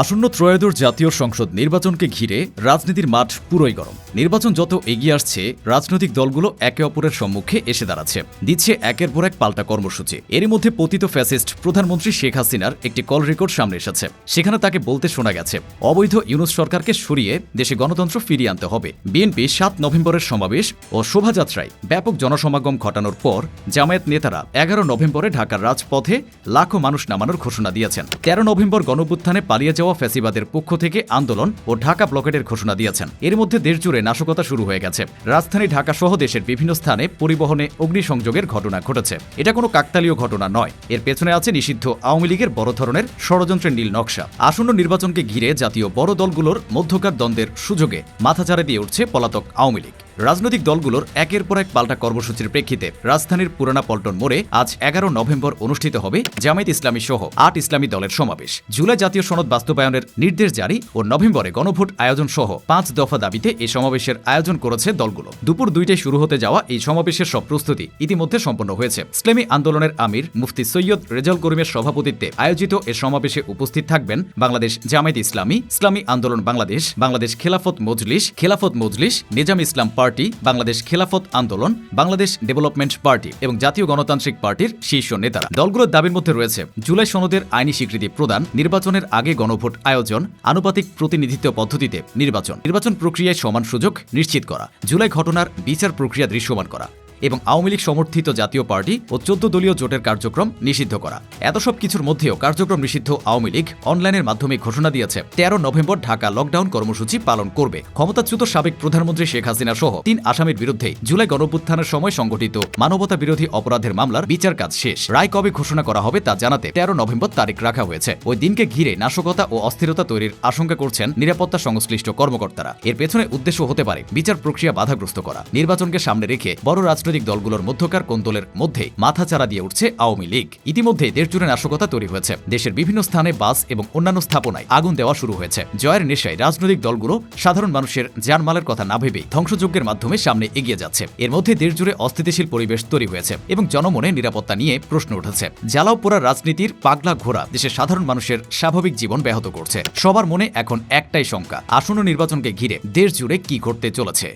আসন্ন ত্রয়োদশ জাতীয় সংসদ নির্বাচনকে ঘিরে রাজনীতির মাঠ পুরোই গরম। নির্বাচন যত এগিয়ে আসছে, রাজনৈতিক দলগুলো একে অপরের সম্মুখে এসে দাঁড়াচ্ছে। দিচ্ছে একের পর এক পাল্টা কর্মসূচি। এরই মধ্যে পতিত ফ্যাসিস্ট প্রধানমন্ত্রী শেখ হাসিনার একটি কল রেকর্ড সামনে এসেছে। সেখানে তাকে বলতে শোনা গেছে, অবৈধ ইউনুস সরকারকে সরিয়ে দেশে গণতন্ত্র ফিরিয়ে আনতে হবে। বিএনপি সাত নভেম্বরের সমাবেশ ও শোভাযাত্রায় ব্যাপক জনসমাগম ঘটানোর পর জামায়াত নেতারা এগারো নভেম্বরে ঢাকার রাজপথে লাখো মানুষ নামানোর ঘোষণা দিয়েছেন। তেরো নভেম্বর গণভ্যুত্থানে পালিয়ে যাওয়া ফ্যাসিবাদের পক্ষ থেকে আন্দোলন ও ঢাকা ব্লকেটের ঘোষণা দিয়েছেন। এর মধ্যে দেশজুড়ে নাশকতা শুরু হয়ে গেছে। রাজধানী ঢাকা সহ দেশের বিভিন্ন স্থানে পরিবহনে অগ্নিসংযোগের ঘটনা ঘটেছে। এটা কোনো কাকতালীয় ঘটনা নয়। এর পেছনে আছে নিষিদ্ধ আওয়ামী লীগের বড় ধরনের ষড়যন্ত্রের নীল নকশা। আসন্ন নির্বাচনকে ঘিরে জাতীয় বড় দলগুলোর মধ্যকার দ্বন্দ্বের সুযোগে মাথাচাড়া দিয়ে উঠছে পলাতক আওয়ামী লীগ। রাজনৈতিক দলগুলোর একের পর এক পাল্টা কর্মসূচির প্রেক্ষিতে রাজধানীর পুরানা পল্টন মোড়ে আজ এগারো নভেম্বর অনুষ্ঠিত হবে জামায়াত ইসলামী সহ আট ইসলামী দলের সমাবেশ। জুলাই জাতীয় সনদ বাস্তবায়নের নির্দেশ জারি ও নভেম্বরে গণভোট আয়োজন সহ পাঁচ দফা দাবিতে এই সমাবেশের আয়োজন করেছে দলগুলো। দুপুর দুইটায় শুরু হতে যাওয়া এই সমাবেশের সব প্রস্তুতি ইতিমধ্যে সম্পন্ন হয়েছে। ইসলামী আন্দোলনের আমির মুফতি সৈয়দ রেজাল করিমের সভাপতিত্বে আয়োজিত এ সমাবেশে উপস্থিত থাকবেন বাংলাদেশ জামায়াত ইসলামী ইসলামী আন্দোলন Bangladesh Bangladesh Khelafat Majlis Khelafat Majlis, Nizam Islam party, Bangladesh Khelafat Andolan, Bangladesh development party এবং জাতীয় গণতান্ত্রিক পার্টির শীর্ষ নেতারা। দলগুলোর দাবির মধ্যে রয়েছে, জুলাই সনদের আইনি স্বীকৃতি প্রদান, নির্বাচনের আগে গণভোট আয়োজন, আনুপাতিক প্রতিনিধিত্ব পদ্ধতিতে নির্বাচন নির্বাচন প্রক্রিয়ায় সমান সুযোগ নিশ্চিত করা, জুলাই ঘটনার বিচার প্রক্রিয়া দৃশ্যমান করা। এবং আওয়ামী লীগ সমর্থিত জাতীয় পার্টি ও চোদ্দ দলীয় জোটের কার্যক্রম নিষিদ্ধ করা। এত সব কিছুর মধ্যেও কার্যক্রম নিষিদ্ধ আওয়ামী লীগ অনলাইনের মাধ্যমে ঘোষণা দিয়েছে। তেরো নভেম্বর ঢাকা লকডাউন কর্মসূচি পালন করবে। ক্ষমতাচ্যুত সাবেক প্রধানমন্ত্রী শেখ হাসিনা সহ তিন আসামির বিরুদ্ধে জুলাই গণপুত্থানের সময় সংগঠিত মানবতা বিরোধী অপরাধের মামলার বিচার কাজ শেষ। রায় কবে ঘোষণা করা হবে তা জানাতে তেরো নভেম্বর তারিখ রাখা হয়েছে। ওই দিনকে ঘিরে নাশকতা ও অস্থিরতা তৈরির আশঙ্কা করছেন নিরাপত্তা সংশ্লিষ্ট কর্মকর্তারা। এর পেছনে উদ্দেশ্য হতে পারে বিচার প্রক্রিয়া বাধাগ্রস্ত করা। নির্বাচনকে সামনে রেখে বড় রাজনৈতিক দলগুলোর মধ্যকার কোন্দলের মধ্যে মাথাচাড়া দিয়ে উঠছে আওয়ামী লীগ। ইতিমধ্যে দেশজুড়ে নাশকতা তৈরি হয়েছে। দেশের বিভিন্ন স্থানে বাস এবং অন্যান্য স্থাপনায় আগুন দেওয়া শুরু হয়েছে। জয়ের নেশায় রাজনৈতিক দলগুলো সাধারণ মানুষের জানমালের কথা না ভেবে ধ্বংসযজ্ঞের মাধ্যমে সামনে এগিয়ে যাচ্ছে। এর মধ্যে দেশজুড়ে অস্থিতিশীল পরিবেশ তৈরি হয়েছে এবং জনমনে নিরাপত্তা নিয়ে প্রশ্ন উঠেছে। জ্বালাও পোড়া রাজনীতির পাগলা ঘোড়া দেশের সাধারণ মানুষের স্বাভাবিক জীবন ব্যাহত করছে। সবার মনে এখন একটাই শঙ্কা, আসন্ন নির্বাচনকে ঘিরে দেশ জুড়ে কি ঘটতে চলেছে?